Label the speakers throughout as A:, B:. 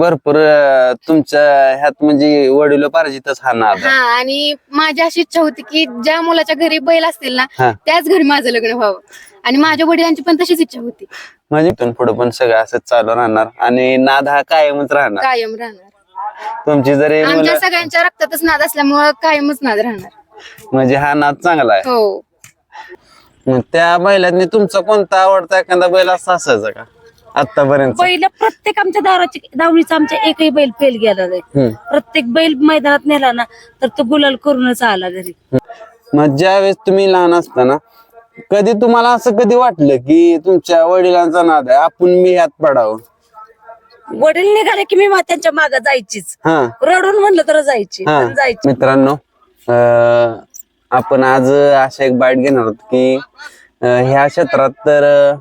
A: भरपूर अं, तुमच्या ह्यात म्हणजे वडील पार्जितच हा नाद
B: हा आणि माझी अशी इच्छा होती की ज्या मुलाच्या घरी बैल असतील ना
A: हा.
B: त्याच घरी माझं लग्न व्हावं. आणि माझ्या वडिलांची पण तशीच इच्छा होती.
A: म्हणजे इथून पुढे पण सगळं असंच चालू राहणार आणि नाद हा कायमच राहणार.
B: कायम राहणार.
A: तुमची जरी
B: आमच्या सगळ्यांच्या रक्तातच नाद असल्यामुळं कायमच नाद राहणार.
A: म्हणजे हा नाद चांगला आहे.
B: हो.
A: मग त्या बैलांनी तुमचा कोणता आवडता एखादा बैल असा असायचा का? आतापर्यंत?
C: बैल प्रत्येक आमच्या दाराची दावणीचा आमच्या एकही बैल फेल गेला नाही.
A: हम्म.
C: प्रत्येक बैल मैदानात नेला ना तर तो गुलाल करूनच आला घरी.
A: मग ज्यावेळेस तुम्ही लहान असताना कधी तुम्हाला असं कधी वाटलं की तुमच्या वडिलांचा नाद आहे आपण मी ह्यात पडावं?
C: वडील निघाले की मी मा- त्यांच्या मागे जायचीच.
A: हा.
C: रडून म्हणलं तर जायची
A: हा.
C: पण जायची.
A: मित्रांनो अं, आपण आज अशा एक बाईट घेणार आहोत की अं, ह्या क्षेत्रात तर अं,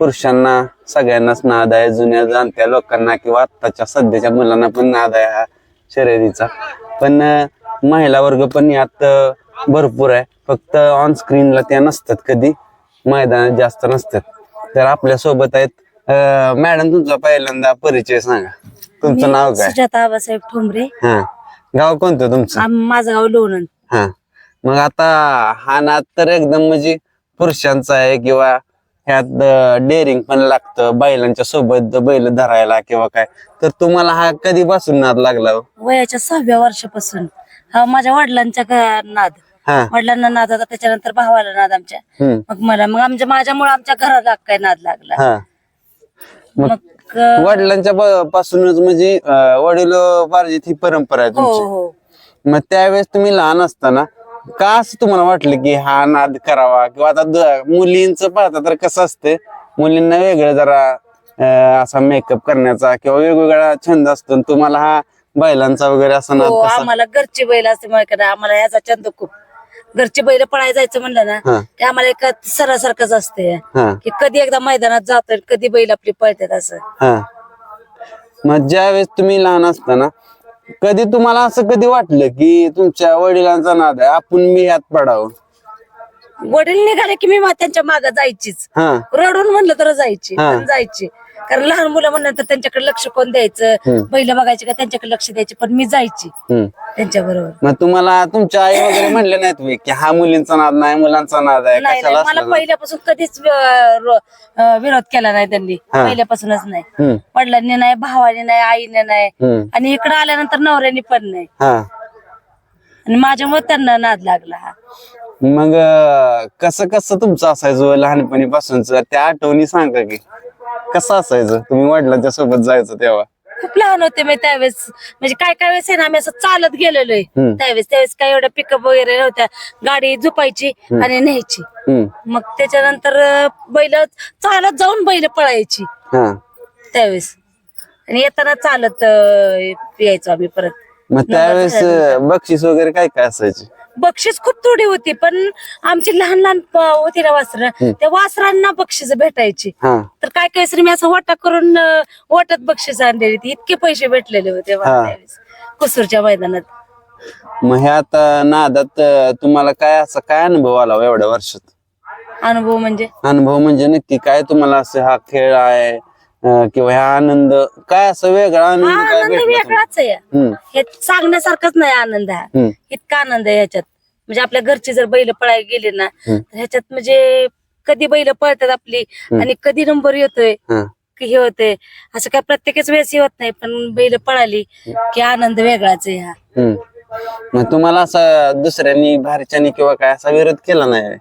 A: पुरुषांना सगळ्यांनाच नाद आहे जुन्या जाणत्या लोकांना किंवा आत्ताच्या सध्याच्या मुलांना पण नाद आहे हा शर्यतीचा. पण महिला वर्ग पण यात भरपूर आहे. फक्त ऑन स्क्रीनला त्या नसतात कधी. मैदानात जास्त नसतात. तर आपल्यासोबत आहेत मॅडम तुमचा पहिल्यांदा परिचय सांगा. तुमचं नाव काय?
C: सुजाता आबासाहेब ठोंबरे.
A: हा. गाव कोणतं तुमचं?
C: माझं गाव लोणंद.
A: हा. मग आता हा नाद तर एकदम म्हणजे पुरुषांचा आहे किंवा ह्यात डेअरिंग पण लागतं बैलांच्या सोबत बैल धरायला किंवा काय. तर तुम्हाला हा कधीपासून नाद लागला हो?
C: वयाच्या सहाव्या वर्षापासून. हा माझ्या वडिलांचा ग- नाद.
A: हा.
C: वडिलांना नाद होता त्याच्यानंतर भावाला नाद आमच्या.
A: हम्म.
C: मग मला मग आमच्या माझ्यामुळे आमच्या घराला काय नाद लागला.
A: हा. मग
C: मग अं,
A: वडिलांच्या पासूनच म्हणजे वडील पार्जित ही परंपरा आहे
C: हो
A: तुमची.
C: हो.
A: मग त्यावेळेस तुम्ही लहान असताना का असं तुम्हाला वाटलं की हा नाद करावा? किंवा आता मुलींचं पाहता तर कसं असते मुलींना वेगळं जरा असा मेकअप करण्याचा किंवा वेगवेगळा छंद असतो तुम्हाला हा बैलांचा वगैरे असा नाद
C: हो
A: कसा?
C: आम्हाला घरची बैल असते का आम्हाला ह्याचा छंद खूप. घरची बैल पळायला जायचं म्हणलं ना
A: हा.
C: ते आम्हाला एका सरासारखंच असते
A: हा.
C: की कधी एकदा मैदानात जातोय कधी बैल आपली पळतात असं.
A: हा. मग ज्यावेळेस तुम्ही लहान असताना कधी तुम्हाला असं कधी वाटलं की तुमच्या वडिलांचा नाद आहे? आपण मी ह्यात पडावं?
C: वडील निघाले की मी त्यांच्या मागे जायचीच.
A: हा.
C: रडून म्हणलं तर जायची
A: हा.
C: पण जायची. कारण लहान मुलं म्हणलं तर त्यांच्याकडे लक्ष कोण द्यायचं. बैल बघायचे का? त्यांच्याकडे लक्ष द्यायचे पण मी जायची.
A: हम्म.
C: त्यांच्या बरोबर
A: मग तुम्हाला तुमच्या आई वगैरे म्हणले नाहीत मी की हा मुलींचा नाद नाही मुलांचा नाद आहे
C: नाही नाही. मला
A: असला?
C: पहिल्यापासून कधीच अं, रो- अं, विरोध केला नाही त्यांनी.
A: हा.
C: पहिल्यापासूनच नाही.
A: हम्म.
C: वडिलांनी नाही भावाने नाही आईने नाही.
A: हम्म.
C: आणि इकडे आल्यानंतर नवऱ्याने पण नाही.
A: हा.
C: आणि माझ्यामुळे त्यांना नाद लागला हा.
A: मग कसं कसं तुमचं असायचं लहानपणी पासूनच त्या आठवणी सांगा की. कसं असायचं? तुम्ही वडिलांच्या सोबत जायचं तेव्हा.
C: खूप लहान होते मी त्यावेळेस. म्हणजे काय काय वेळेस आहे ना आम्ही असं चालत गेलेलो आहे
A: हम्म.
C: त्यावेळेस त्यावेळेस काय एवढ्या पिकअप वगैरे नव्हत्या. गाडी झुपायची आणि न्यायची.
A: हम्म.
C: मग त्याच्यानंतर अं, बैल चालत जाऊन बैल पळायची.
A: हा.
C: त्यावेळेस. आणि येताना चालत अं, यायचो आम्ही परत.
A: मग त्यावेळेस अं, बक्षीस वगैरे काय काय असायचे?
C: बक्षीस खूप थोडी होती पण आमची लहान लहान प- होती ना वासर. त्या वासरांना बक्षीस भेटायची.
A: हा.
C: तर काय काय मी असं वाटा करून अं, वाटत बक्षीस आणलेली ती इतके पैसे भेटलेले होते मला
A: हा.
C: त्यावेळेस कुसूरच्या मैदानात.
A: मग ह्या आता नादात अं, तुम्हाला काय असा काय अनुभव आला हो एवढ्या वर्षात?
C: अनुभव म्हणजे?
A: अनुभव म्हणजे नक्की काय तुम्हाला असं हा खेळ आहे? किंवा हा आनंद काय असं वेगळा
C: हा
A: आनंद काय
C: आनंद
A: भेटला तुम्हाला?
C: वेगळाच आहे.
A: हम्म.
C: हे सांगण्यासारखंच नाही आनंद हा
A: हम्म.
C: इतका आनंद आहे ह्याच्यात. म्हणजे आपल्या घरची जर बैल पळायला गेली ना
A: हम्म.
C: तर ह्याच्यात म्हणजे कधी बैल पळतात आपली आणि कधी नंबर येतोय
A: हा.
C: की हे होतंय. असं काय प्रत्येकच वेळेस हे होत नाही पण बैल पळाली की आनंद वेगळाच आहे हा.
A: हम्म. मग तुम्हाला असं दुसऱ्यांनी बाहेरच्यानी किंवा काय असा विरोध केला नाही?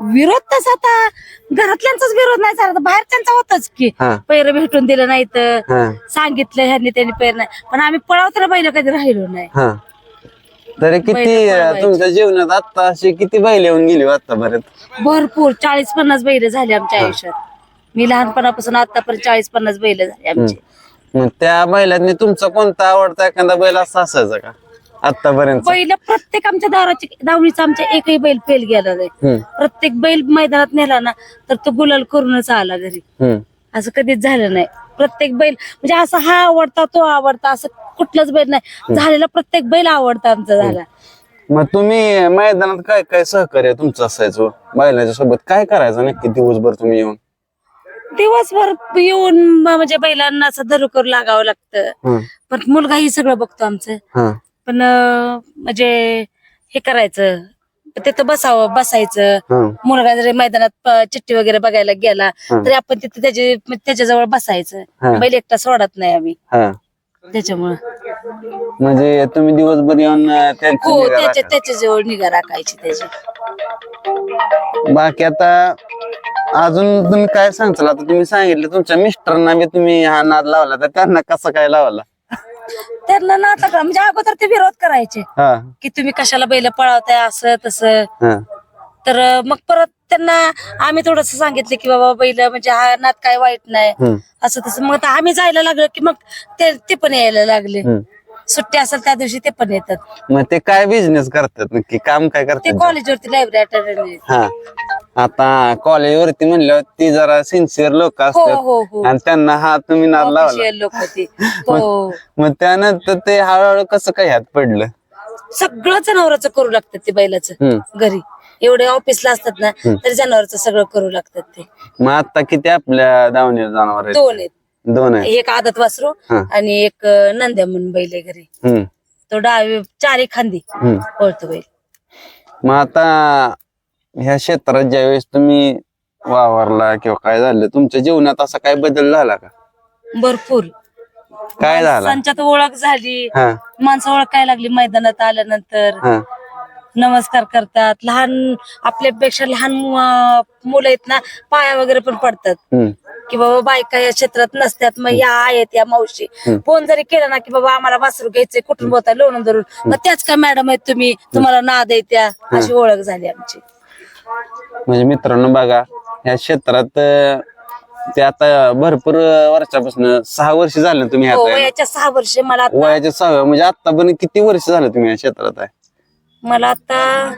C: विरोध तसा आता घरातल्यांचाच विरोध नाही झाला तर बाहेरच्यांचा होताच की.
A: हा.
C: पैर भेटून दिलं नाही तर
A: हा.
C: सांगितलं ह्यांनी त्यांनी पैर नाही. पण आम्ही पळावताना बैल कधी राहिलो नाही.
A: हा. तरी किती
C: बैलं
A: अं,
C: पळवायची.
A: तुमच्या जीवनात आता अशी किती बैल येऊन गेली आतापर्यंत
C: भरपूर चाळीस पन्नास बैल झाले आमच्या आयुष्यात. मी लहानपणापासून आतापर्यंत चाळीस पन्नास बैल झाले आमचे.
A: मग त्या बैलांनी तुमचा कोणता आवडता एखादा बैल असा असायचा का? आतापर्यंत?
C: बैल प्रत्येक आमच्या दाराची दावणीचा आमच्या एकही बैल फेल गेला नाही.
A: हम्म.
C: प्रत्येक बैल मैदानात नेला ना तर तो गुलाल करूनच आला घरी. असं कधीच झालं नाही. प्रत्येक बैल म्हणजे असं हा आवडता तो आवडता असं कुठलाच बैल नाही. झालेला प्रत्येक बैल आवडता आमचा झाला.
A: मग तुम्ही मैदानात काय काय सहकार्य तुमचं असायचं? बैलाच्या सोबत काय करायचं नक्की दिवसभर तुम्ही येऊन?
C: दिवसभर येऊन म्हणजे बैलांना असं धरू करू लागावं लागतं. पण मुलगा ही सगळं बघतो आमचं. पण अं, म्हणजे हे करायचं तिथं बसावं बसायचं
A: हं,
C: मुलगा जरी मैदानात प- चिठ्ठी वगैरे बघायला गेला
A: हं.
C: तरी आपण तिथे त्याची त्याच्याजवळ बसायचं
A: हं.
C: बैल एकटा सोडत नाही आम्ही
A: हं.
C: त्याच्यामुळं
A: म्हणजे तुम्ही दिवसभर येऊन अं, त्यांची
C: हो
A: निगा
C: त्याच्या
A: राखा.
C: त्याच्याजवळ निगा राखायची त्याची
A: बाकी आता अजून तुम्ही काय सांगताल आता तुम्ही सांगितलं तुमच्या मिस्टरांना बी तुम्ही हा नाद लावला तर त्यांना कसं काय लावला
C: त्यांना ना आता म्हणजे अगोदर ते विरोध करायचे.
A: हा.
C: की तुम्ही कशाला बैल पळवताय असं तसं.
A: हा.
C: तर मग परत त्यांना आम्ही थोडस सांगितलं की बाबा बैल म्हणजे हा नाद काय वाईट नाही.
A: हम्म,
C: असं तसं. मग आता आम्ही जायला लागलो की मग ते ते पण यायला लागले.
A: हम्म.
C: सुट्टी असेल त्या दिवशी ते पण येतात.
A: मग ते काय बिझनेस करतात? नक्की काम काय
C: ते
A: करतात?
C: कॉलेजवरती लायब्ररी अटेंड
A: हा. आता कॉलेजवरती म्हणल्यावर ती जरा सिन्सिअर लोक
C: हो
A: असतात.
C: हो हो.
A: आणि त्यांना हा तुम्ही नाद लावला.
C: लोक हो.
A: मग त्यानंतर ते हळूहळू कसं काय ह्यात पडलं?
C: सगळं जनावरांचं करू लागतात ते बैलाचं.
A: हम्म.
C: घरी. एवढे ऑफिसला असतात ना तरी जनावरचं सगळं करू लागतात ते.
A: मग आता किती आपल्या दावणीला जनावर आहेत?
C: दोन आहेत.
A: दोन आहे
C: एक आदत वासरू
A: हा.
C: आणि एक अं, नंद्या म्हणून बैल आहे घरी.
A: हम्म,
C: तो डावी चारी खांदी
A: हम्म.
C: पळतो बैल.
A: मग आता ह्या क्षेत्रात ज्यावेळेस तुम्ही वावरला किंवा काय झालं तुमच्या जीवनात असा काय बदल झाला का?
C: भरपूर.
A: काय झाला?
C: संचात ओळख झाली.
A: हा.
C: माणसं ओळखायला लागली मैदानात आल्यानंतर.
A: हा.
C: नमस्कार करतात. लहान आपल्यापेक्षा लहान मुलं आहेत ना पाया वगैरे पण पडतात.
A: हम्म,
C: की बाबा बायका या क्षेत्रात नसतात मग या आहेत या मावशी. फोन जरी केला ना की बाबा आम्हाला वासरू घ्यायचंय कुठून बोलताय लोणून धरून. मग त्याच काय मॅडम आहेत तुम्ही तुम्हाला नाद आहे त्या अशी ओळख झाली आमची.
A: म्हणजे मित्रांनो बघा या क्षेत्रात ते आता भरपूर वर्षापासून सहा वर्ष झाले तुम्ही
C: हो
A: ना?
C: वयाच्या सहा वर्ष मला आता
A: वयाच्या सहाव्या म्हणजे आता पण किती वर्ष झालं तुम्ही या क्षेत्रात आहे?
C: मला आता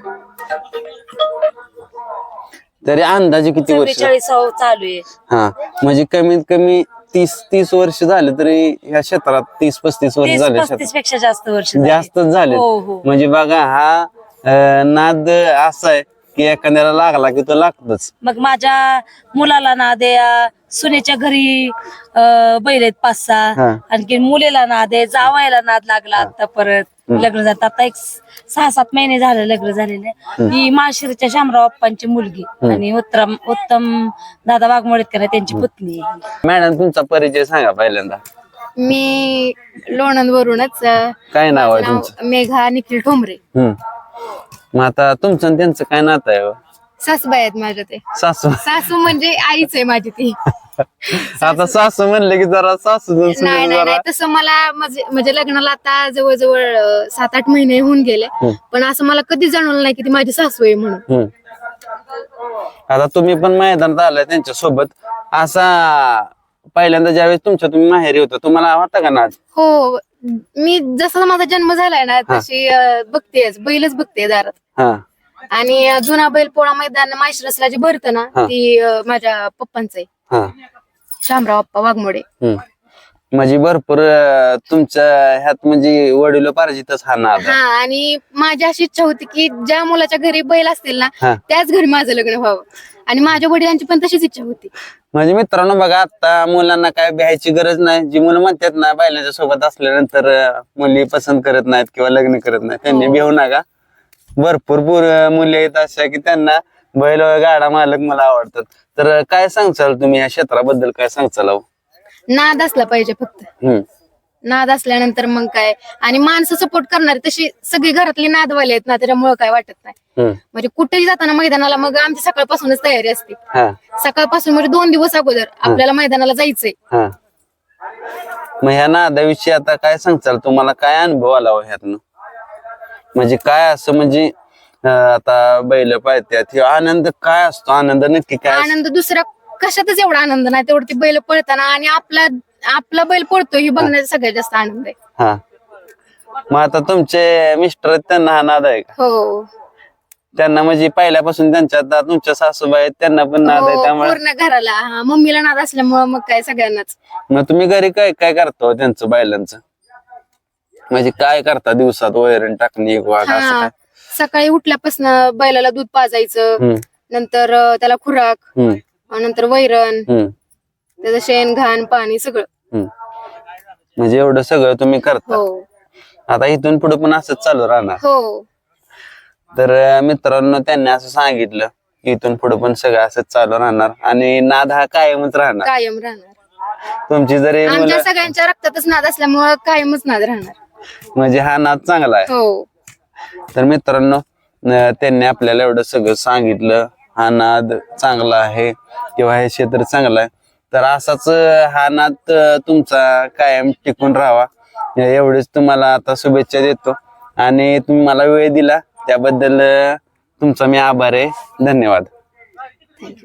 A: तरी अंदाजे किती वर्ष?
C: चव्वेचाळीस चालू आहे.
A: हा म्हणजे कमीत कमी तीस तीस वर्ष झाले तरी या क्षेत्रात तीस पस्तीस वर्ष
C: तीस
A: झाले
C: पस्तीसपेक्षा जास्त वर्ष झाली.
A: जास्तच झाले.
C: हो हो.
A: म्हणजे बघा हा अं, नाद असा आहे. की एखाद्याला लागला की तो लागतोच.
C: मग माझ्या मुलाला नाद आहे सुनेच्या घरी अं, बैल आहेत पाच
A: हा.
C: सहा आणखी मुलीला नाद आहे जावायला नाद लागला आता परत. लग्न झालं. आता एक सहा सात महिने झाले लग्न झालेले. ही माशिरच्या शामराव अप्पांची मुलगी आणि उत्तम उत्तम दादा वाघमोडेकर आहे त्यांची पुतणी आहे.
A: मॅडम तुमचा परिचय सांगा पहिल्यांदा.
B: मी लोणंदवरूनच अं,
A: काय नाव आहे तुमचं?
B: मेघा निखिल ठोंबरे.
A: हम्म. मग आता तुमचं आणि त्यांचं काय नातं आहे हो?
B: सासूबाई आहेत माझ्या ते.
A: सासू.
B: सासू म्हणजे आईच आहे माझी ती.
A: आता सासू म्हणले की जरा सासू
B: नाही नाही नाही तसं मला म्हणजे म्हणजे लग्नाला आता जवळजवळ अं, सात आठ महिने होऊन गेले. पण असं मला कधी जाणवलं नाही की ती माझी सासू आहे म्हणून.
A: हम्म. आता तुम्ही पण मैदानात आलाय त्यांच्यासोबत असा पहिल्यांदा ज्यावेळेस तुमच्या तुम्ही माहेरी होता तुम्हाला होता का नाच
B: हो मी जसा माझा जन्म झालाय ना तशी अं, बघतेच बैलच बघते दारात.
A: हा.
B: आणि जुना बैल पोळा मैदान माहेश्रसला जे भरतं ना
A: हा.
B: ती अं, माझ्या पप्पांचं आहे.
A: हा.
B: शामराव अप्पा वाघमोडे.
A: हम्म. म्हणजे भरपूर अं, तुमच्या ह्यात म्हणजे वडील पार्जितच हा नाद. आहे.
B: हा आणि माझी अशी इच्छा होती की ज्या मुलाच्या घरी बैल असतील ना
A: हा.
B: त्याच घरी माझं लग्न व्हावं. आणि माझ्या वडिलांची पण तशीच इच्छा होती.
A: म्हणजे मित्रांनो बघा आता मुलांना काय भ्यायची गरज नाही. जी मुलं म्हणतात ना बैलाच्या सोबत असल्यानंतर अं, मुली पसंत करत नाहीत किंवा लग्न करत नाहीत. त्यांनी भिवू नका. भरपूर पूर मुली आहेत अशा की त्यांना बैल गाडा मालक मला आवडतात. तर अं, काय सांगचाल तुम्ही या क्षेत्राबद्दल? काय सांगचाल अहो?
B: नाद असला पाहिजे फक्त.
A: हम्म.
B: नाद असल्यानंतर मग काय? आणि माणसं सपोर्ट करणारी तशी सगळी घरातली नादवाले आहेत ना त्याच्यामुळे काय वाटत नाही.
A: हम्म.
B: म्हणजे कुठेही जाताना मैदानाला मग आमची सकाळपासूनच तयारी असते.
A: हा.
B: सकाळपासून म्हणजे दोन दिवस अगोदर आपल्याला मैदानाला जायचंय.
A: हा. मग ह्या नादाविषयी आता काय सांगचाल तुम्हाला काय अनुभव आला हो ह्यातनं? म्हणजे काय असं म्हणजे अं, आता बैल पाळत्यात हे आनंद काय असतो? आनंद नक्की काय असतो?
B: आनंद दुसरा कशातच एवढा आनंद नाही. तेवढं ती बैल पळताना आणि आपला आपला बैल पळतो ही बघण्याचा सगळ्यात जास्त आनंद आहे.
A: हा. मग आता तुमचे मिस्टर त्यांना हा नाद आहे का?
B: हो.
A: त्यांना म्हणजे पहिल्यापासून त्यांच्या आता तुमच्या सासूबाई आहेत, त्यांना पण नाद आहे
B: हो,
A: त्यामुळे
B: पूर्ण घराला. हा, मम्मीला नाद असल्यामुळं मग काय सगळ्यांनाच.
A: मग तुम्ही घरी काय काय करता हो त्यांचं बैलांचं? म्हणजे काय करता दिवसात? वैरण टाकणे किंवा असं
B: हा.
A: काय?
B: सकाळी उठल्यापासून बैलाला दूध पाजायचं.
A: हम्म,
B: नंतर अं, त्याला खुराक.
A: हम्म,
B: नंतर वैरण
A: हम्म,
B: त्याचं शेण घाण पाणी सगळं.
A: हम्म. म्हणजे एवढं सगळं तुम्ही करता.
B: हो.
A: आता इथून पुढे पण असंच चालू राहणार.
B: हो.
A: तर अं, मित्रांनो त्यांनी असं सांगितलं की इथून पुढे पण सगळं असंच चालू राहणार. आणि नाद हा कायमच राहणार.
B: कायम राहणार.
A: तुमची जरी
B: आमच्या
A: मुलं
B: सगळ्यांच्या रक्तातच नाद असल्यामुळं कायमच नाद राहणार.
A: म्हणजे हा नाद चांगला आहे.
B: हो.
A: तर मित्रांनो अं, त्यांनी आपल्याला एवढं सगळं सांगितलं. हा नाद चांगला आहे किंवा हे क्षेत्र चांगलं आहे. तर असाच हा नाद तुमचा कायम टिकून राहावा. एवढेच तुम्हाला आता शुभेच्छा देतो. आणि तुम्ही मला वेळ दिला त्याबद्दल तुमचा मी आभार आहे. धन्यवाद.